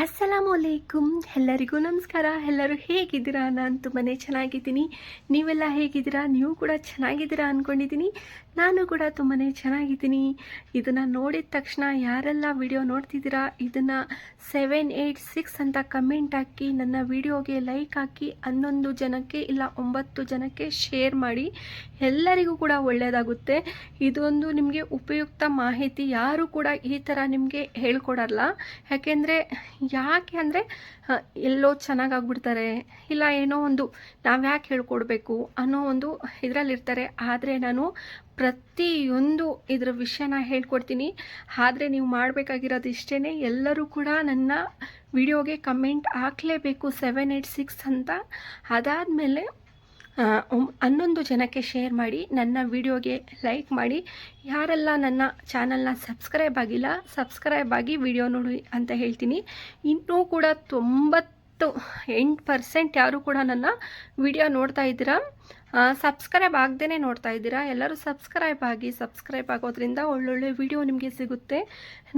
ಅಸ್ಸಲಾಮು ಅಲೈಕುಮ್ ಎಲ್ಲರಿಗೂ ನಮಸ್ಕಾರ. ಎಲ್ಲರೂ ಹೇಗಿದ್ದೀರಾ? ನಾನು ತುಂಬಾ ಚೆನ್ನಾಗಿದ್ದೀನಿ. ನೀವೆಲ್ಲ ಹೇಗಿದ್ದೀರಾ? ನೀವು ಕೂಡ ಚೆನ್ನಾಗಿದ್ದೀರಾ ಅಂದ್ಕೊಂಡಿದ್ದೀನಿ ನಾನು ಕೂಡ ತುಂಬಾ ಚೆನ್ನಾಗಿದ್ದೀನಿ. ಇದನ್ನು ನೋಡಿದ ತಕ್ಷಣ ಯಾರೆಲ್ಲ ವಿಡಿಯೋ ನೋಡ್ತಿದ್ದೀರಾ, ಇದನ್ನು ಸೆವೆನ್ ಏಯ್ಟ್ ಸಿಕ್ಸ್ ಅಂತ ಕಮೆಂಟ್ ಹಾಕಿ, ನನ್ನ ವಿಡಿಯೋಗೆ ಲೈಕ್ ಹಾಕಿ, ಹನ್ನೊಂದು ಜನಕ್ಕೆ ಇಲ್ಲ ಒಂಬತ್ತು ಜನಕ್ಕೆ ಶೇರ್ ಮಾಡಿ. ಎಲ್ಲರಿಗೂ ಕೂಡ ಒಳ್ಳೆಯದಾಗುತ್ತೆ ಇದೊಂದು ನಿಮಗೆ ಉಪಯುಕ್ತ ಮಾಹಿತಿ. ಯಾರು ಕೂಡ ಈ ಥರ ನಿಮಗೆ ಹೇಳ್ಕೊಡಲ್ಲ. ಯಾಕೆಂದರೆ ಯಾಕೆ ಅಂದರೆ ಎಲ್ಲೋ ಚೆನ್ನಾಗಾಗ್ಬಿಡ್ತಾರೆ, ಇಲ್ಲ ಏನೋ ಒಂದು ನಾವು ಯಾಕೆ ಹೇಳ್ಕೊಡ್ಬೇಕು ಅನ್ನೋ ಒಂದು ಇದರಲ್ಲಿರ್ತಾರೆ. ಆದರೆ ನಾನು ಪ್ರತಿಯೊಂದು ಇದರ ವಿಷಯನ ಹೇಳ್ಕೊಡ್ತೀನಿ. ಆದರೆ ನೀವು ಮಾಡಬೇಕಾಗಿರೋದು ಇಷ್ಟೇ ಎಲ್ಲರೂ ಕೂಡ ನನ್ನ ವಿಡಿಯೋಗೆ ಕಮೆಂಟ್ ಹಾಕಲೇಬೇಕು ಸೆವೆನ್ ಏಯ್ಟ್ ಸಿಕ್ಸ್ ಅಂತ. ಅದಾದಮೇಲೆ ಹನ್ನೊಂದು ಜನಕ್ಕೆ ಶೇರ್ ಮಾಡಿ, ನನ್ನ ವಿಡಿಯೋಗೆ ಲೈಕ್ ಮಾಡಿ. ಯಾರೆಲ್ಲ ನನ್ನ ಚಾನಲ್ನ ಸಬ್ಸ್ಕ್ರೈಬ್ ಆಗಿಲ್ಲ ಸಬ್ಸ್ಕ್ರೈಬ್ ಆಗಿ ವಿಡಿಯೋ ನೋಡಿ ಅಂತ ಹೇಳ್ತೀನಿ. ಇನ್ನೂ ಕೂಡ ತೊಂಬತ್ತು ಎಂಟು ಪರ್ಸೆಂಟ್ ಯಾರು ಕೂಡ ನನ್ನ ವಿಡಿಯೋ ನೋಡ್ತಾ ಇದ್ದೀರಾ? ಸಬ್ಸ್ಕ್ರೈಬ್ ಆಗದೇ ನೋಡ್ತಾ ಇದ್ದೀರಾ? ಎಲ್ಲರೂ ಸಬ್ಸ್ಕ್ರೈಬ್ ಆಗಿ ಸಬ್ಸ್ಕ್ರೈಬ್ ಆಗೋದ್ರಿಂದ ಒಳ್ಳೊಳ್ಳೆ ವಿಡಿಯೋ ನಿಮಗೆ ಸಿಗುತ್ತೆ.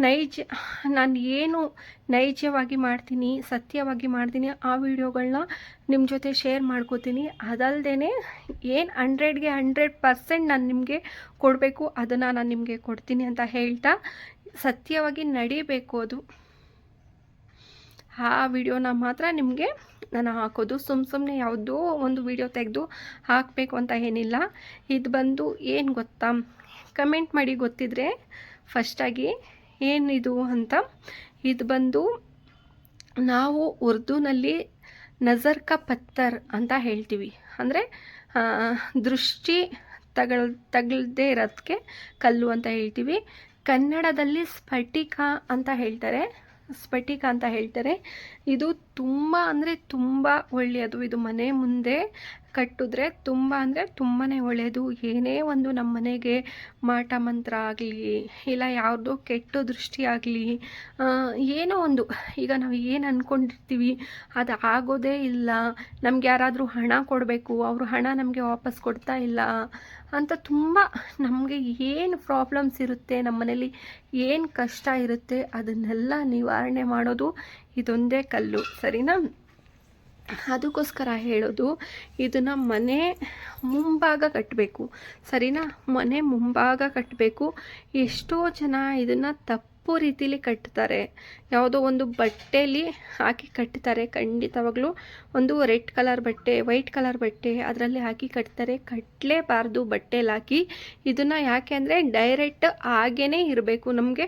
ನೈಜ, ನಾನು ಏನು ನೈಜವಾಗಿ ಮಾಡ್ತೀನಿ, ಸತ್ಯವಾಗಿ ಮಾಡ್ತೀನಿ, ಆ ವಿಡಿಯೋಗಳನ್ನ ನಿಮ್ಮ ಜೊತೆ ಶೇರ್ ಮಾಡ್ಕೋತೀನಿ. ಅದಲ್ಲದೆ ಏನು ಹಂಡ್ರೆಡ್ಗೆ ಹಂಡ್ರೆಡ್ ಪರ್ಸೆಂಟ್ ನಾನು ನಿಮಗೆ ಕೊಡಬೇಕು, ಅದನ್ನು ನಾನು ನಿಮಗೆ ಕೊಡ್ತೀನಿ ಅಂತ ಹೇಳ್ತಾ ಸತ್ಯವಾಗಿ ನಡಿಬೇಕು ಅದು. ಆ ವಿಡಿಯೋನ ಮಾತ್ರ ನಿಮಗೆ ನಾನು ಹಾಕೋದು. ಸುಮ್ಮ ಸುಮ್ಮನೆ ಯಾವುದೋ ಒಂದು ವಿಡಿಯೋ ತೆಗೆದು ಹಾಕಬೇಕು ಅಂತ ಏನಿಲ್ಲ. ಇದು ಬಂದು ಏನು ಗೊತ್ತಾ? ಕಮೆಂಟ್ ಮಾಡಿ ಗೊತ್ತಿದ್ರೆ ಫಸ್ಟಾಗಿ ಏನಿದು ಅಂತ. ಇದು ಬಂದು ನಾವು ಉರ್ದುನಲ್ಲಿ ನಜರ್ ಕ ಪತ್ತರ್ ಅಂತ ಹೇಳ್ತೀವಿ. ಅಂದರೆ ದೃಷ್ಟಿ ತಗಲ್ ತಗಲ್ದೇ ಇರೋದಕ್ಕೆ ಕಲ್ಲು ಅಂತ ಹೇಳ್ತೀವಿ. ಕನ್ನಡದಲ್ಲಿ ಸ್ಫಟಿಕ ಅಂತ ಹೇಳ್ತಾರೆ. ಸ್ಫಟಿಕ ಅಂತ ಹೇಳ್ತಾರೆ. ಇದು ತುಂಬ ಅಂದರೆ ತುಂಬ ಒಳ್ಳೆಯದು. ಇದು ಮನೆ ಮುಂದೆ ಕಟ್ಟಿದ್ರೆ ತುಂಬ ಅಂದರೆ ತುಂಬಾ ಒಳ್ಳೆಯದು ಏನೇ ಒಂದು ನಮ್ಮ ಮನೆಗೆ ಮಾಟ ಮಂತ್ರ ಆಗಲಿ, ಇಲ್ಲ ಯಾವುದೋ ಕೆಟ್ಟ ದೃಷ್ಟಿ ಆಗಲಿ ಏನೋ ಒಂದು. ಈಗ ನಾವು ಏನು ಅಂದ್ಕೊಂಡಿರ್ತೀವಿ ಅದು ಆಗೋದೇ ಇಲ್ಲ. ನಮ್ಗೆ ಯಾರಾದರೂ ಹಣ ಕೊಡಬೇಕು, ಅವರು ಹಣ ನಮಗೆ ವಾಪಸ್ ಕೊಡ್ತಾ ಇಲ್ಲ ಅಂತ ತುಂಬ ನಮಗೆ ಏನು ಪ್ರಾಬ್ಲಮ್ಸ್ ಇರುತ್ತೆ ನಮ್ಮ ಮನೇಲಿ ಏನು ಕಷ್ಟ ಇರುತ್ತೆ, ಅದನ್ನೆಲ್ಲ ನಿವಾರಣೆ ಮಾಡೋದು ಇದೊಂದೇ ಕಲ್ಲು. ಸರಿನಾ? ಅದಕ್ಕೋಸ್ಕರ ಹೇಳೋದು, ಇದನ್ನು ಮನೆ ಮುಂಭಾಗ ಕಟ್ಟಬೇಕು ಸರಿನಾ? ಮನೆ ಮುಂಭಾಗ ಕಟ್ಟಬೇಕು ಎಷ್ಟೋ ಜನ ಇದನ್ನು ತಪ್ಪು ರೀತಿಲಿ ಕಟ್ತಾರೆ. ಯಾವುದೋ ಒಂದು ಬಟ್ಟೆಯಲ್ಲಿ ಹಾಕಿ ಕಟ್ತಾರೆ. ಖಂಡಿತವಾಗ್ಲೂ ಒಂದು ರೆಡ್ ಕಲರ್ ಬಟ್ಟೆ, ವೈಟ್ ಕಲರ್ ಬಟ್ಟೆ ಅದರಲ್ಲಿ ಹಾಕಿ ಕಟ್ತಾರೆ. ಕಟ್ಟಲೇಬಾರ್ದು ಬಟ್ಟೆಲಿ ಹಾಕಿ. ಇದನ್ನು ಯಾಕೆ ಅಂದರೆ ಡೈರೆಕ್ಟ್ ಹಾಗೇ ಇರಬೇಕು. ನಮಗೆ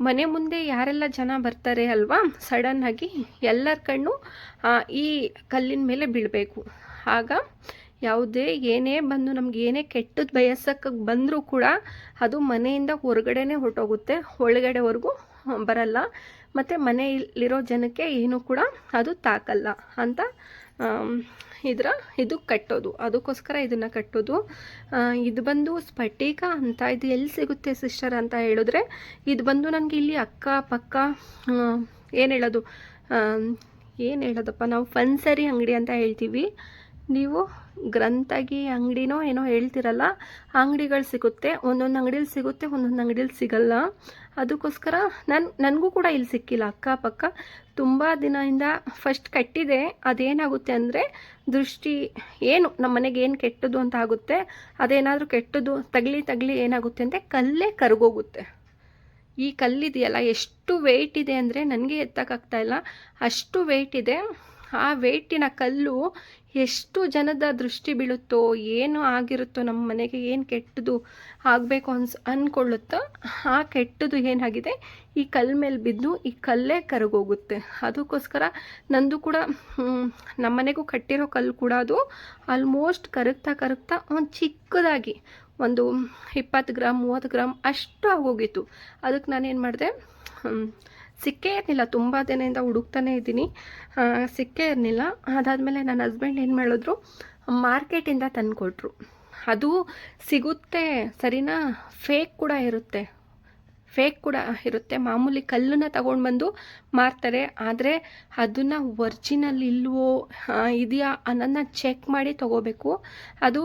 ಮನೆ ಮುಂದೆ ಯಾರೆಲ್ಲ ಜನ ಬರ್ತಾರೆ ಅಲ್ವಾ ಸಡನ್ನಾಗಿ ಎಲ್ಲರ ಕಣ್ಣು ಈ ಕಲ್ಲಿನ ಮೇಲೆ ಬೀಳಬೇಕು. ಆಗ ಯಾವುದೇ ಏನೇ ಬಂದು ನಮ್ಗೆ ಏನೇ ಕೆಟ್ಟದ್ದು ಬಯಸಕ್ಕೆ ಬಂದರೂ ಕೂಡ ಅದು ಮನೆಯಿಂದ ಹೊರಗಡೆನೇ ಹೊರಟೋಗುತ್ತೆ, ಒಳಗಡೆವರೆಗೂ ಬರಲ್ಲ. ಮತ್ತು ಮನೆಯಲ್ಲಿರೋ ಜನಕ್ಕೆ ಏನೂ ಕೂಡ ಅದು ತಾಕಲ್ಲ ಅಂತ ಇದರ ಇದು ಕಟ್ಟೋದು. ಅದಕ್ಕೋಸ್ಕರ ಇದನ್ನು ಕಟ್ಟೋದು. ಇದು ಬಂದು ಸ್ಫಟಿಕ ಅಂತ ಇದು ಎಲ್ಲಿ ಸಿಗುತ್ತೆ ಸಿಸ್ಟರ್ ಅಂತ ಹೇಳಿದ್ರೆ, ಇದು ಬಂದು ನನಗೆ ಇಲ್ಲಿ ಅಕ್ಕ ಪಕ್ಕ ಏನು ಹೇಳೋದು? ಏನು ಹೇಳೋದಪ್ಪ, ನಾವು ಫನ್ಸರಿ ಅಂಗಡಿ ಅಂತ ಹೇಳ್ತೀವಿ. ನೀವು ಗ್ರಂಥಗಿ, ಅಂಗಡಿನೋ ಏನೋ ಹೇಳ್ತಿರಲ್ಲ, ಅಂಗಡಿಗಳು ಸಿಗುತ್ತೆ. ಒಂದೊಂದು ಅಂಗಡೀಲಿ ಸಿಗುತ್ತೆ, ಒಂದೊಂದು ಅಂಗಡೀಲಿ ಸಿಗಲ್ಲ. ಅದಕ್ಕೋಸ್ಕರ ನಾನು, ನನಗೂ ಕೂಡ ಇಲ್ಲಿ ಸಿಕ್ಕಿಲ್ಲ ಅಕ್ಕಪಕ್ಕ. ತುಂಬ ದಿನದಿಂದ ಫಸ್ಟ್ ಕಟ್ಟಿದೆ. ಅದೇನಾಗುತ್ತೆ ಅಂದರೆ, ದೃಷ್ಟಿ ಏನು ನಮ್ಮ ಮನೆಗೆ ಏನು ಕೆಟ್ಟದ್ದು ಅಂತ ಆಗುತ್ತೆ, ಅದೇನಾದರೂ ಕೆಟ್ಟದ್ದು ತಗ್ಲಿ ತಗ್ಲಿ ಏನಾಗುತ್ತೆ ಅಂದರೆ, ಕಲ್ಲೇ ಕರಗೋಗುತ್ತೆ. ಈ ಕಲ್ಲಿದೆಯಲ್ಲ, ಎಷ್ಟು ವೆಯ್ಟ್ ಇದೆ ಅಂದರೆ, ನನಗೆ ಎತ್ತಕ್ಕಾಗ್ತಾ ಇಲ್ಲ. ಅಷ್ಟು ವೆಯ್ಟ್ ಇದೆ. ಆ ವೇಟಿನ ಕಲ್ಲು ಎಷ್ಟು ಜನದ ದೃಷ್ಟಿ ಬೀಳುತ್ತೋ, ಏನು ಆಗಿರುತ್ತೋ, ನಮ್ಮ ಮನೆಗೆ ಏನು ಕೆಟ್ಟದು ಆಗಬೇಕು ಅನ್ಸ್ ಅಂದ್ಕೊಳ್ಳುತ್ತೋ ಆ ಕೆಟ್ಟದು ಏನಾಗಿದೆ? ಈ ಕಲ್ಲ ಮೇಲೆ ಬಿದ್ದು ಈ ಕಲ್ಲೇ ಕರಗೋಗುತ್ತೆ. ಅದಕ್ಕೋಸ್ಕರ ನಂದು ಕೂಡ ನಮ್ಮ ಮನೆಗೂ ಕಟ್ಟಿರೋ ಕಲ್ಲು ಕೂಡ ಅದು ಆಲ್ಮೋಸ್ಟ್ ಕರಗ್ತಾ ಕರಗ್ತಾ ಒಂದು ಚಿಕ್ಕದಾಗಿ ಒಂದು ಇಪ್ಪತ್ತು ಗ್ರಾಮ್ ಮೂವತ್ತು ಗ್ರಾಮ್ ಅಷ್ಟು ಆಗೋಗಿತ್ತು. ಅದಕ್ಕೆ ನಾನೇನು ಮಾಡಿದೆ ಸಿಕ್ಕೇ ಇರಲಿಲ್ಲ, ತುಂಬ ದಿನದಿಂದ ಹುಡುಕ್ತಾನೆ ಇದ್ದೀನಿ. ಸಿಕ್ಕೇ ಇರಲಿಲ್ಲ. ಅದಾದಮೇಲೆ ನನ್ನ ಹಸ್ಬೆಂಡ್ ಏನು ಮಾಡಿದ್ರು ಮಾರ್ಕೆಟಿಂದ ತಂದುಕೊಟ್ರು. ಅದು ಸಿಗುತ್ತೆ, ಸರಿನಾ? ಫೇಕ್ ಕೂಡ ಇರುತ್ತೆ. ಫೇಕ್ ಕೂಡ ಇರುತ್ತೆ. ಮಾಮೂಲಿ ಕಲ್ಲನ್ನ ತಗೊಂಡು ಬಂದು ಮಾರ್ತಾರೆ. ಆದರೆ ಅದನ್ನು ಒರ್ಜಿನಲ್ ಇಲ್ವೋ ಇದೆಯಾ ಅನ್ನೋದನ್ನ ಚೆಕ್ ಮಾಡಿ ತಗೋಬೇಕು. ಅದು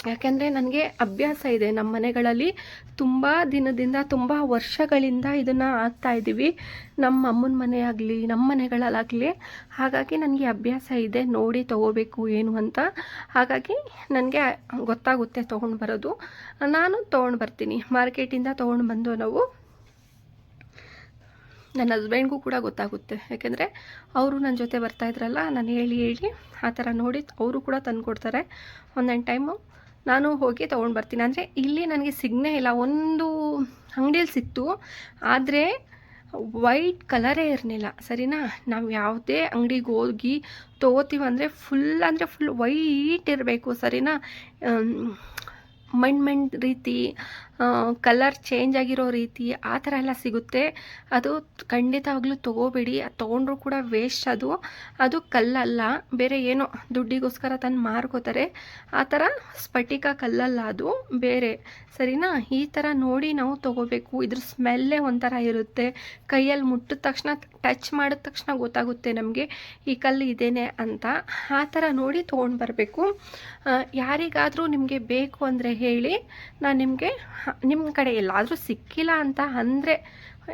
ಯಾಕೆಂದರೆ ನನಗೆ ಅಭ್ಯಾಸ ಇದೆ. ನಮ್ಮ ಮನೆಗಳಲ್ಲಿ ತುಂಬ ದಿನದಿಂದ ತುಂಬ ವರ್ಷಗಳಿಂದ ಇದನ್ನು ಆಗ್ತಾ ಇದ್ದೀವಿ ನಮ್ಮ ಅಮ್ಮನ ಮನೆ ಆಗಲಿ ನಮ್ಮ ಮನೆಗಳಲ್ಲಾಗಲಿ. ಹಾಗಾಗಿ ನನಗೆ ಅಭ್ಯಾಸ ಇದೆ. ನೋಡಿ ತೊಗೋಬೇಕು ಏನು ಅಂತ. ಹಾಗಾಗಿ ನನಗೆ ಗೊತ್ತಾಗುತ್ತೆ ತೊಗೊಂಡು ಬರೋದು. ನಾನು ತೊಗೊಂಡು ಬರ್ತೀನಿ. ಮಾರ್ಕೆಟಿಂದ ತೊಗೊಂಡು ಬಂದು ನಾವು ನನ್ನ ಹಸ್ಬೆಂಡ್ಗೂ ಕೂಡ ಗೊತ್ತಾಗುತ್ತೆ. ಯಾಕೆಂದರೆ ಅವರು ನನ್ನ ಜೊತೆ ಬರ್ತಾಯಿದ್ರಲ್ಲ ನಾನು ಹೇಳಿ ಹೇಳಿ ಆ ಥರ ನೋಡಿ ಅವರು ಕೂಡ ತಂದು ಕೊಡ್ತಾರೆ ಒಂದೊಂದು ಟೈಮು ನಾನು ಹೋಗಿ ತೊಗೊಂಡು ಬರ್ತೀನಿ. ಅಂದರೆ ಇಲ್ಲಿ ನನಗೆ ಸಿಗ್ನೇ ಇಲ್ಲ. ಒಂದು ಅಂಗಡಿಯಲ್ಲಿ ಸಿಕ್ತು. ಆದರೆ ವೈಟ್ ಕಲರೇ ಇರಲಿಲ್ಲ. ಸರಿನಾ? ನಾವು ಯಾವುದೇ ಅಂಗಡಿಗೆ ಹೋಗಿ ತೊಗೋತೀವಂದರೆ ಫುಲ್ ಅಂದರೆ ಫುಲ್ ವೈಟ್ ಇರಬೇಕು. ಸರಿನಾ? ಮಣ್ಣು ಮಣ್ಣು ರೀತಿ ಕಲರ್ ಚೇಂಜ್ ಆಗಿರೋ ರೀತಿ ಆ ಥರ ಎಲ್ಲ ಸಿಗುತ್ತೆ. ಅದು ಖಂಡಿತವಾಗ್ಲೂ ತೊಗೋಬೇಡಿ. ಅದು ತೊಗೊಂಡ್ರೂ ಕೂಡ ವೇಸ್ಟ್ ಅದು. ಅದು ಕಲ್ಲಲ್ಲ. ಬೇರೆ ಏನೋ ದುಡ್ಡಿಗೋಸ್ಕರ ತಂದು ಮಾರ್ಕೋತಾರೆ. ಆ ಥರ ಸ್ಫಟಿಕ ಕಲ್ಲಲ್ಲ ಅದು. ಬೇರೆ. ಸರಿನಾ? ಈ ಥರ ನೋಡಿ ನಾವು ತೊಗೋಬೇಕು. ಇದ್ರ ಸ್ಮೆಲ್ಲೇ ಒಂಥರ ಇರುತ್ತೆ. ಕೈಯಲ್ಲಿ ಮುಟ್ಟಿದ ತಕ್ಷಣ ಟಚ್ ಮಾಡಿದ ತಕ್ಷಣ ಗೊತ್ತಾಗುತ್ತೆ ನಮಗೆ ಈ ಕಲ್ಲು ಇದೇನೆ ಅಂತ. ಆ ಥರ ನೋಡಿ ತೊಗೊಂಡು ಬರಬೇಕು. ಯಾರಿಗಾದರೂ ನಿಮಗೆ ಬೇಕು ಅಂದರೆ ಹೇಳಿ. ನಾನು ನಿಮಗೆ ನಿಮ್ಮ ಕಡೆ ಎಲ್ಲಾದರೂ ಸಿಕ್ಕಿಲ್ಲ ಅಂತ ಅಂದರೆ,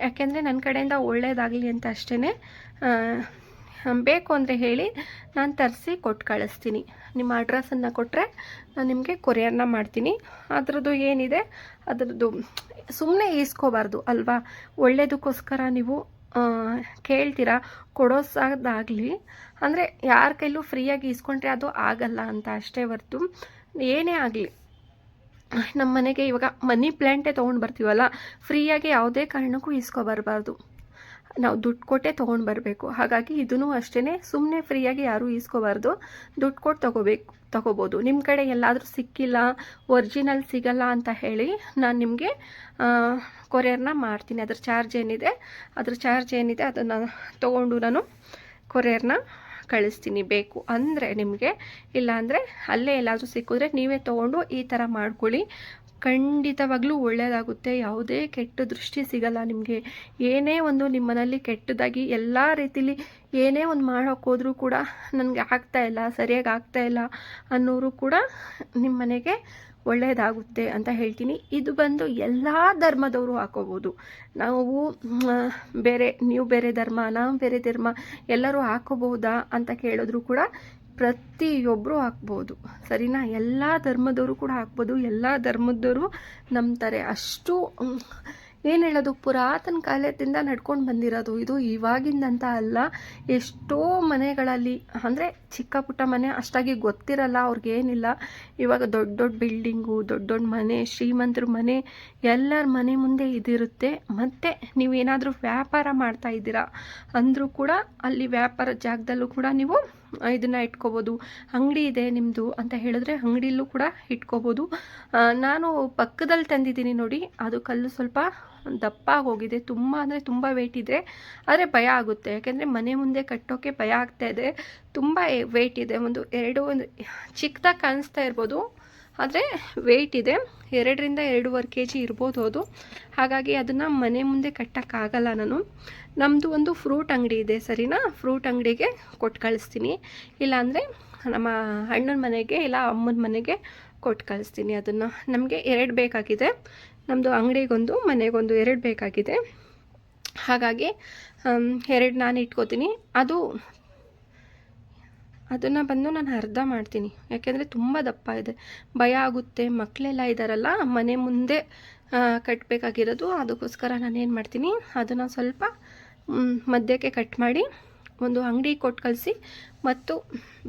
ಯಾಕೆಂದರೆ ನನ್ನ ಕಡೆಯಿಂದ ಒಳ್ಳೆಯದಾಗಲಿ ಅಂತ ಅಷ್ಟೇ ಬೇಕು ಅಂದರೆ ಹೇಳಿ ನಾನು ತರಿಸಿ ಕೊಟ್ಟು ಕಳಿಸ್ತೀನಿ. ನಿಮ್ಮ ಅಡ್ರೆಸ್ಸನ್ನು ಕೊಟ್ಟರೆ ನಾನು ನಿಮಗೆ ಕೊರಿಯರ್ನ ಮಾಡ್ತೀನಿ. ಅದರದ್ದು ಏನಿದೆ, ಅದರದ್ದು ಸುಮ್ಮನೆ ಈಸ್ಕೋಬಾರ್ದು ಅಲ್ವಾ? ಒಳ್ಳೆಯದಕ್ಕೋಸ್ಕರ ನೀವು ಕೇಳ್ತೀರಾ? ಕೊಡೋಸಾಗಲಿ ಅಂದರೆ ಯಾರ ಕೈಲೂ ಫ್ರೀಯಾಗಿ ಈಸ್ಕೊಂಡ್ರೆ ಅದು ಆಗಲ್ಲ ಅಂತ ಅಷ್ಟೇ ಹೊರ್ತು ಏನೇ ಆಗಲಿ. ನಮ್ಮ ಮನೆಗೆ ಇವಾಗ ಮನಿ ಪ್ಲ್ಯಾಂಟೇ ತೊಗೊಂಡು ಬರ್ತೀವಲ್ಲ, ಫ್ರೀಯಾಗಿ ಯಾವುದೇ ಕಾರಣಕ್ಕೂ ಇಸ್ಕೊಬರ್ಬಾರ್ದು ನಾವು ದುಡ್ಡು ಕೊಟ್ಟೆ ತೊಗೊಂಡು ಬರಬೇಕು. ಹಾಗಾಗಿ ಇದೂ ಅಷ್ಟೇ ಸುಮ್ಮನೆ ಫ್ರೀಯಾಗಿ ಯಾರೂ ಈಸ್ಕೋಬಾರ್ದು. ದುಡ್ಡು ಕೊಟ್ಟು ತೊಗೋಬೇಕು, ತೊಗೋಬೋದು. ನಿಮ್ಮ ಕಡೆ ಎಲ್ಲಾದರೂ ಸಿಕ್ಕಿಲ್ಲ ಒರಿಜಿನಲ್ ಸಿಗಲ್ಲ ಅಂತ ಹೇಳಿ ನಾನು ನಿಮಗೆ ಕೊರಿಯರ್ನ ಮಾಡ್ತೀನಿ. ಅದ್ರ ಚಾರ್ಜ್ ಏನಿದೆ? ಅದ್ರ ಚಾರ್ಜ್ ಏನಿದೆ? ಅದನ್ನು ತೊಗೊಂಡು ನಾನು ಕೊರಿಯರ್ನ ಕಳಿಸ್ತೀನಿ, ಬೇಕು ಅಂದರೆ ನಿಮಗೆ. ಇಲ್ಲಾಂದರೆ ಅಲ್ಲೇ ಎಲ್ಲಾದರೂ ಸಿಕ್ಕಿದ್ರೆ ನೀವೇ ತೊಗೊಂಡು ಈ ಥರ ಮಾಡ್ಕೊಳ್ಳಿ. ಖಂಡಿತವಾಗ್ಲೂ ಒಳ್ಳೆಯದಾಗುತ್ತೆ ಯಾವುದೇ ಕೆಟ್ಟ ದೃಷ್ಟಿ ಸಿಗಲ್ಲ ನಿಮಗೆ. ಏನೇ ಒಂದು ನಿಮ್ಮ ಮನೇಲಿ ಕೆಟ್ಟದಾಗಿ ಎಲ್ಲ ರೀತಿಲಿ ಏನೇ ಒಂದು ಮಾಡೋಕ್ಕೋದ್ರೂ ಕೂಡ ನನಗೆ ಆಗ್ತಾ ಇಲ್ಲ, ಸರಿಯಾಗಿ ಆಗ್ತಾ ಇಲ್ಲ ಅನ್ನೋರು ಕೂಡ ನಿಮ್ಮ ಮನೆಗೆ ಒಳ್ಳೆಯದಾಗುತ್ತೆ ಅಂತ ಹೇಳ್ತೀನಿ. ಇದು ಬಂದು ಎಲ್ಲ ಧರ್ಮದವರು ಹಾಕೋಬೋದು. ನಾವು ಬೇರೆ, ನೀವು ಬೇರೆ ಧರ್ಮ, ನಾವು ಬೇರೆ ಧರ್ಮ, ಎಲ್ಲರೂ ಹಾಕೋಬಹುದಾ ಅಂತ ಕೇಳಿದ್ರು ಕೂಡ ಪ್ರತಿಯೊಬ್ಬರು ಹಾಕ್ಬೋದು. ಸರಿನಾ? ಎಲ್ಲ ಧರ್ಮದವರು ಕೂಡ ಹಾಕ್ಬೋದು. ಎಲ್ಲ ಧರ್ಮದವರು ನಂಬ್ತಾರೆ. ಅಷ್ಟು ಏನು ಹೇಳೋದು? ಪುರಾತನ ಕಾಲದಿಂದ ನಡ್ಕೊಂಡು ಬಂದಿರೋದು ಇದು. ಇವಾಗಿಂದಂತ ಅಲ್ಲ, ಎಷ್ಟೋ ಮನೆಗಳಲ್ಲಿ, ಅಂದರೆ ಚಿಕ್ಕ ಪುಟ್ಟ ಮನೆ ಅಷ್ಟಾಗಿ ಗೊತ್ತಿರಲ್ಲ, ಅವ್ರಿಗೇನಿಲ್ಲ. ಇವಾಗ ದೊಡ್ಡ ದೊಡ್ಡ ಬಿಲ್ಡಿಂಗು, ದೊಡ್ಡ ದೊಡ್ಡ ಮನೆ, ಶ್ರೀಮಂತರ ಮನೆ, ಎಲ್ಲರ ಮನೆ ಮುಂದೆ ಇದಿರುತ್ತೆ. ಮತ್ತು ನೀವೇನಾದರೂ ವ್ಯಾಪಾರ ಮಾಡ್ತಾ ಇದ್ದೀರಾ ಅಂದರೂ ಕೂಡ ಅಲ್ಲಿ ವ್ಯಾಪಾರ ಜಾಗದಲ್ಲೂ ಕೂಡ ನೀವು ಇದನ್ನು ಇಟ್ಕೋಬೋದು. ಅಂಗಡಿ ಇದೆ ನಿಮ್ಮದು ಅಂತ ಹೇಳಿದ್ರೆ ಅಂಗಡಿಲೂ ಕೂಡ ಇಟ್ಕೋಬೋದು. ನಾನು ಪಕ್ಕದಲ್ಲಿ ತಂದಿದ್ದೀನಿ ನೋಡಿ. ಅದು ಕಲ್ಲು ಸ್ವಲ್ಪ ದಪ್ಪ ಹೋಗಿದೆ. ತುಂಬ ಅಂದರೆ ತುಂಬ ವೆಯ್ಟ್ ಇದೆ. ಆದರೆ ಭಯ ಆಗುತ್ತೆ. ಯಾಕೆಂದರೆ ಮನೆ ಮುಂದೆ ಕಟ್ಟೋಕ್ಕೆ ಭಯ ಆಗ್ತಾ ಇದೆ. ತುಂಬ ವೆಯ್ಟ್ ಇದೆ. ಒಂದು ಎರಡು ಒಂದು ಚಿಕ್ಕದಾಗಿ ಕಾಣಿಸ್ತಾ ಇರ್ಬೋದು. ಆದರೆ ವೆಯ್ಟ್ ಇದೆ. ಎರಡರಿಂದ ಎರಡೂವರೆ ಕೆ ಜಿ ಇರ್ಬೋದು ಅದು. ಹಾಗಾಗಿ ಅದನ್ನು ಮನೆ ಮುಂದೆ ಕಟ್ಟೋಕ್ಕಾಗಲ್ಲ ನಾನು. ನಮ್ಮದು ಒಂದು ಫ್ರೂಟ್ ಅಂಗಡಿ ಇದೆ ಸರಿನಾ? ಫ್ರೂಟ್ ಅಂಗಡಿಗೆ ಕೊಟ್ಟು ಕಳಿಸ್ತೀನಿ. ಇಲ್ಲಾಂದರೆ ನಮ್ಮ ಅಣ್ಣನ ಮನೆಗೆ ಇಲ್ಲ ಅಮ್ಮನ ಮನೆಗೆ ಕೊಟ್ಟು ಕಳಿಸ್ತೀನಿ ಅದನ್ನು. ನಮಗೆ ಎರಡು ಬೇಕಾಗಿದೆ. ನಮ್ಮದು ಅಂಗಡಿಗೊಂದು, ಮನೆಗೊಂದು ಎರಡು ಬೇಕಾಗಿದೆ. ಹಾಗಾಗಿ ಎರಡು ನಾನು ಇಟ್ಕೋತೀನಿ. ಅದು ಅದನ್ನು ಬಂದು ನಾನು ಅರ್ಧ ಮಾಡ್ತೀನಿ. ಯಾಕೆಂದರೆ ತುಂಬ ದಪ್ಪ ಇದೆ. ಭಯ ಆಗುತ್ತೆ. ಮಕ್ಕಳೆಲ್ಲ ಇದ್ದಾರಲ್ಲ ಮನೆ ಮುಂದೆ ಕಟ್ಟಬೇಕಾಗಿರೋದು ಅದಕ್ಕೋಸ್ಕರ ನಾನು ಏನು ಮಾಡ್ತೀನಿ, ಅದನ್ನು ಸ್ವಲ್ಪ ಮಧ್ಯಕ್ಕೆ ಕಟ್ ಮಾಡಿ ಒಂದು ಅಂಗಡಿ ಕೊಟ್ಟು ಕಳಿಸಿ ಮತ್ತು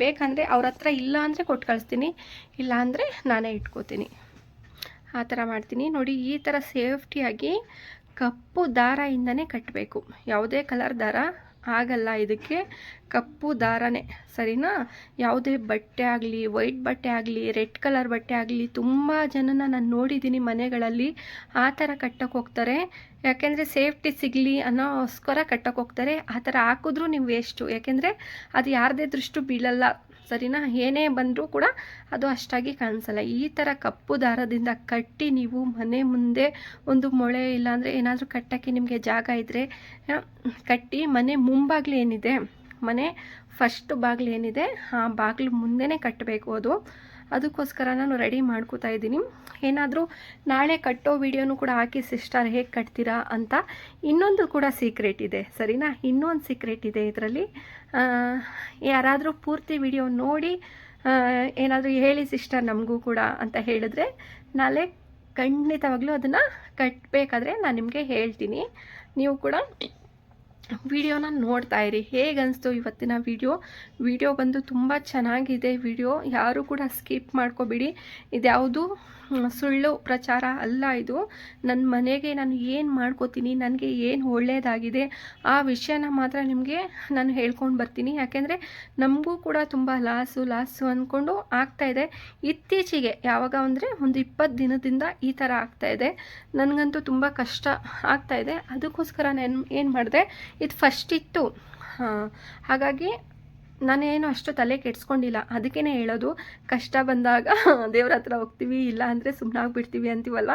ಬೇಕಂದರೆ ಅವ್ರ ಹತ್ರ ಇಲ್ಲ ಅಂದರೆ ಕೊಟ್ಟು ಕಳಿಸ್ತೀನಿ. ಇಲ್ಲ ಅಂದರೆ ನಾನೇ ಇಟ್ಕೋತೀನಿ. ಆ ಥರ ಮಾಡ್ತೀನಿ. ನೋಡಿ, ಈ ಥರ ಸೇಫ್ಟಿಯಾಗಿ ಕಪ್ಪು ದಾರದಿಂದನೇ ಕಟ್ಟಬೇಕು ಯಾವುದೇ ಕಲರ್ ದಾರ ಆಗಲ್ಲ. ಇದಕ್ಕೆ ಕಪ್ಪು ದಾರನೇ. ಸರಿನಾ? ಯಾವುದೇ ಬಟ್ಟೆ ಆಗಲಿ, ವೈಟ್ ಬಟ್ಟೆ ಆಗಲಿ, ರೆಡ್ ಕಲರ್ ಬಟ್ಟೆ ಆಗಲಿ, ತುಂಬ ಜನನ ನಾನು ನೋಡಿದ್ದೀನಿ ಮನೆಗಳಲ್ಲಿ. ಆ ಥರ ಕಟ್ಟಕ್ಕೆ ಹೋಗ್ತಾರೆ. ಯಾಕೆಂದರೆ ಸೇಫ್ಟಿ ಸಿಗಲಿ ಅನ್ನೋಸ್ಕರ ಕಟ್ಟಕ್ಕೆ ಹೋಗ್ತಾರೆ. ಆ ಥರ ಹಾಕಿದ್ರೂ ನೀವು ವೇಸ್ಟು. ಯಾಕೆಂದರೆ ಅದು ಯಾರದೇ ದೃಷ್ಟು ಬೀಳಲ್ಲ. ಸರಿನಾ? ಏನೇ ಬಂದರೂ ಕೂಡ ಅದು ಅಷ್ಟಾಗಿ ಕಾಣಿಸಲ್ಲ. ಈ ಥರ ಕಪ್ಪು ದಾರದಿಂದ ಕಟ್ಟಿ ನೀವು ಮನೆ ಮುಂದೆ ಒಂದು ಮೊಳೆ ಇಲ್ಲಾಂದರೆ ಏನಾದರೂ ಕಟ್ಟೋಕ್ಕೆ ನಿಮಗೆ ಜಾಗ ಇದ್ದರೆ ಕಟ್ಟಿ ಮನೆ ಮುಂಬಾಗ್ಲು ಏನಿದೆ, ಮನೆ ಫಸ್ಟ್ ಬಾಗಿಲು ಏನಿದೆ, ಆ ಬಾಗಿಲು ಮುಂದೆನೇ ಕಟ್ಟಬೇಕು ಅದು. ಅದಕ್ಕೋಸ್ಕರ ನಾನು ರೆಡಿ ಮಾಡ್ಕೋತಾ ಇದ್ದೀನಿ. ಏನಾದರೂ ನಾಳೆ ಕಟ್ಟೋ ವಿಡಿಯೋನು ಕೂಡ ಹಾಕಿ ಸಿಸ್ಟರ್ ಹೇಗೆ ಕಟ್ತೀರಾ ಅಂತ ಇನ್ನೊಂದು ಕೂಡ ಸೀಕ್ರೆಟ್ ಇದೆ, ಸರಿನಾ? ಇನ್ನೊಂದು ಸೀಕ್ರೆಟ್ ಇದೆ ಇದರಲ್ಲಿ. ಯಾರಾದರೂ ಪೂರ್ತಿ ವಿಡಿಯೋ ನೋಡಿ ಏನಾದರೂ ಹೇಳಿ ಸಿಸ್ಟರ್ ನಮಗೂ ಕೂಡ ಅಂತ ಹೇಳಿದ್ರೆ ನಾಳೆ ಖಂಡಿತವಾಗ್ಲೂ ಅದನ್ನು ಕಟ್ಟಬೇಕಾದ್ರೆ ನಾನು ನಿಮಗೆ ಹೇಳ್ತೀನಿ. ನೀವು ಕೂಡ ವಿಡಿಯೋನ ನೋಡ್ತಾ ಇರಿ. ಹೇಗೆ ಅನಿಸ್ತು ಇವತ್ತಿನ ವಿಡಿಯೋ? ವಿಡಿಯೋ ಬಂದು ತುಂಬ ಚೆನ್ನಾಗಿದೆ. ವಿಡಿಯೋ ಯಾರೂ ಕೂಡ ಸ್ಕಿಪ್ ಮಾಡ್ಕೋಬೇಡಿ. ಇದ್ಯಾವುದು ಸುಳ್ಳು ಪ್ರಚಾರ ಅಲ್ಲ ಇದು. ನನ್ನ ಮನೆಗೆ ನಾನು ಏನು ಮಾಡ್ಕೋತೀನಿ, ನನಗೆ ಏನು ಒಳ್ಳೆಯದಾಗಿದೆ ಆ ವಿಷಯನ ಮಾತ್ರ ನಿಮಗೆ ನಾನು ಹೇಳ್ಕೊಂಡು ಬರ್ತೀನಿ. ಯಾಕೆಂದರೆ ನಮಗೂ ಕೂಡ ತುಂಬ ಲಾಸು ಲಾಸು ಅಂದ್ಕೊಂಡು ಆಗ್ತಾಯಿದೆ ಇತ್ತೀಚೆಗೆ ಯಾವಾಗ ಅಂದರೆ ಒಂದು ಇಪ್ಪತ್ತು ದಿನದಿಂದ ಈ ಥರ ಆಗ್ತಾಯಿದೆ ನನಗಂತೂ ತುಂಬ ಕಷ್ಟ ಆಗ್ತಾಯಿದೆ ಅದಕ್ಕೋಸ್ಕರ ನಾನು ಏನು ಮಾಡಿದೆ ಇದು ಫಸ್ಟ್ ಇತ್ತು. ಹಾಗಾಗಿ ನಾನೇನು ಅಷ್ಟು ತಲೆ ಕೆಡ್ಸ್ಕೊಂಡಿಲ್ಲ. ಅದಕ್ಕೇ ಹೇಳೋದು, ಕಷ್ಟ ಬಂದಾಗ ದೇವ್ರ ಹತ್ರ ಹೋಗ್ತೀವಿ, ಇಲ್ಲ ಅಂದರೆ ಸುಮ್ಮನಾಗ್ಬಿಡ್ತೀವಿ ಅಂತೀವಲ್ಲ?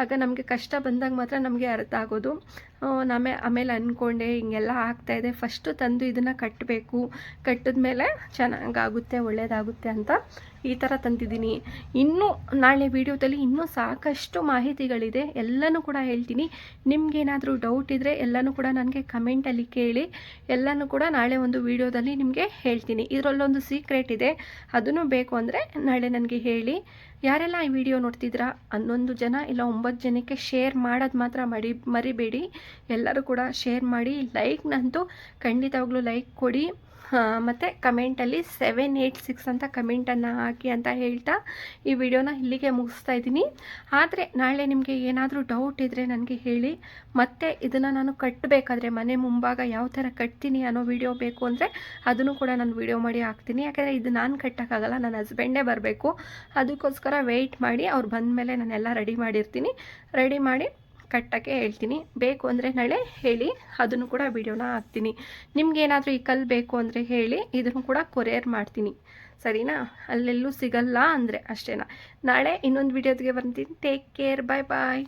ಆಗ ನಮಗೆ ಕಷ್ಟ ಬಂದಾಗ ಮಾತ್ರ ನಮಗೆ ಅರ್ಥ ಆಗೋದು. ನಾಮೆ, ಆಮೇಲೆ ಅಂದ್ಕೊಂಡೆ ಹಿಂಗೆಲ್ಲ ಆಗ್ತಾಯಿದೆ ಫಸ್ಟು ತಂದು ಇದನ್ನು ಕಟ್ಟಬೇಕು ಕಟ್ಟಿದ್ಮೇಲೆ ಚೆನ್ನಾಗಾಗುತ್ತೆ ಒಳ್ಳೆಯದಾಗುತ್ತೆ ಅಂತ ಈ ಥರ ತಂದಿದ್ದೀನಿ. ಇನ್ನೂ ನಾಳೆ ವೀಡಿಯೋದಲ್ಲಿ ಇನ್ನೂ ಸಾಕಷ್ಟು ಮಾಹಿತಿಗಳಿದೆ. ಎಲ್ಲನೂ ಕೂಡ ಹೇಳ್ತೀನಿ. ನಿಮಗೇನಾದರೂ ಡೌಟ್ ಇದ್ದರೆ ಎಲ್ಲನೂ ಕೂಡ ನನಗೆ ಕಮೆಂಟಲ್ಲಿ ಕೇಳಿ. ಎಲ್ಲನೂ ಕೂಡ ನಾಳೆ ಒಂದು ವೀಡಿಯೋದಲ್ಲಿ ನಿಮಗೆ ಹೇಳ್ತೀನಿ. ಇದರಲ್ಲೊಂದು ಸೀಕ್ರೆಟ್ ಇದೆ. ಅದನ್ನು ಬೇಕು ಅಂದರೆ ನಾಳೆ ನನಗೆ ಹೇಳಿ. ಯಾರೆಲ್ಲ ಈ ವಿಡಿಯೋ ನೋಡ್ತಿದ್ದೀರಾ? ಹನ್ನೊಂದು ಜನ ಇಲ್ಲ, ಒಂಬತ್ತು ಜನಕ್ಕೆ ಶೇರ್ ಮಾಡೋದು ಮಾತ್ರ ಮಡಿ, ಮರಿಬೇಡಿ. ಎಲ್ಲರೂ ಕೂಡ ಶೇರ್ ಮಾಡಿ ಲೈಕ್ನಂತೂ ಖಂಡಿತವಾಗ್ಲೂ ಲೈಕ್ ಕೊಡಿ. ಮತ್ತು ಕಮೆಂಟಲ್ಲಿ ಸೆವೆನ್ ಏಯ್ಟ್ ಸಿಕ್ಸ್ ಅಂತ ಕಮೆಂಟನ್ನು ಹಾಕಿ ಅಂತ ಹೇಳ್ತಾ ಈ ವಿಡಿಯೋನ ಇಲ್ಲಿಗೆ ಮುಗಿಸ್ತಾ ಇದ್ದೀನಿ. ಆದರೆ ನಾಳೆ ನಿಮಗೆ ಏನಾದರೂ ಡೌಟ್ ಇದ್ದರೆ ನನಗೆ ಹೇಳಿ. ಮತ್ತೆ ಇದನ್ನು ನಾನು ಕಟ್ಟಬೇಕಾದ್ರೆ ಮನೆ ಮುಂಭಾಗ ಯಾವ ಥರ ಕಟ್ತೀನಿ ಅನ್ನೋ ವಿಡಿಯೋ ಬೇಕು ಅಂದರೆ ಅದನ್ನು ಕೂಡ ನಾನು ವಿಡಿಯೋ ಮಾಡಿ ಹಾಕ್ತೀನಿ. ಯಾಕೆಂದರೆ ಇದು ನಾನು ಕಟ್ಟೋಕ್ಕಾಗಲ್ಲ ನನ್ನ ಹಸ್ಬೆಂಡೇ ಬರಬೇಕು. ಅದಕ್ಕೋಸ್ಕರ ವೆಯ್ಟ್ ಮಾಡಿ, ಅವ್ರು ಬಂದಮೇಲೆ ನಾನೆಲ್ಲ ರೆಡಿ ಮಾಡಿರ್ತೀನಿ. ರೆಡಿ ಮಾಡಿ ಕಟ್ಟೋಕ್ಕೆ ಹೇಳ್ತೀನಿ. ಬೇಕು ಅಂದರೆ ನಾಳೆ ಹೇಳಿ. ಅದನ್ನು ಕೂಡ ವಿಡಿಯೋನ ಹಾಕ್ತೀನಿ. ನಿಮ್ಗೇನಾದರೂ ಈ ಕಲ್ಲು ಬೇಕು ಅಂದರೆ ಹೇಳಿ. ಇದನ್ನು ಕೂಡ ಕೊರಿಯರ್ ಮಾಡ್ತೀನಿ. ಸರಿನಾ? ಅಲ್ಲೆಲ್ಲೂ ಸಿಗಲ್ಲ ಅಂದರೆ ಅಷ್ಟೇನಾ? ನಾಳೆ ಇನ್ನೊಂದು ವಿಡಿಯೋದ್ಗೆ ಬರ್ತೀನಿ. ಟೇಕ್ ಕೇರ್ ಬಾಯ್ ಬಾಯ್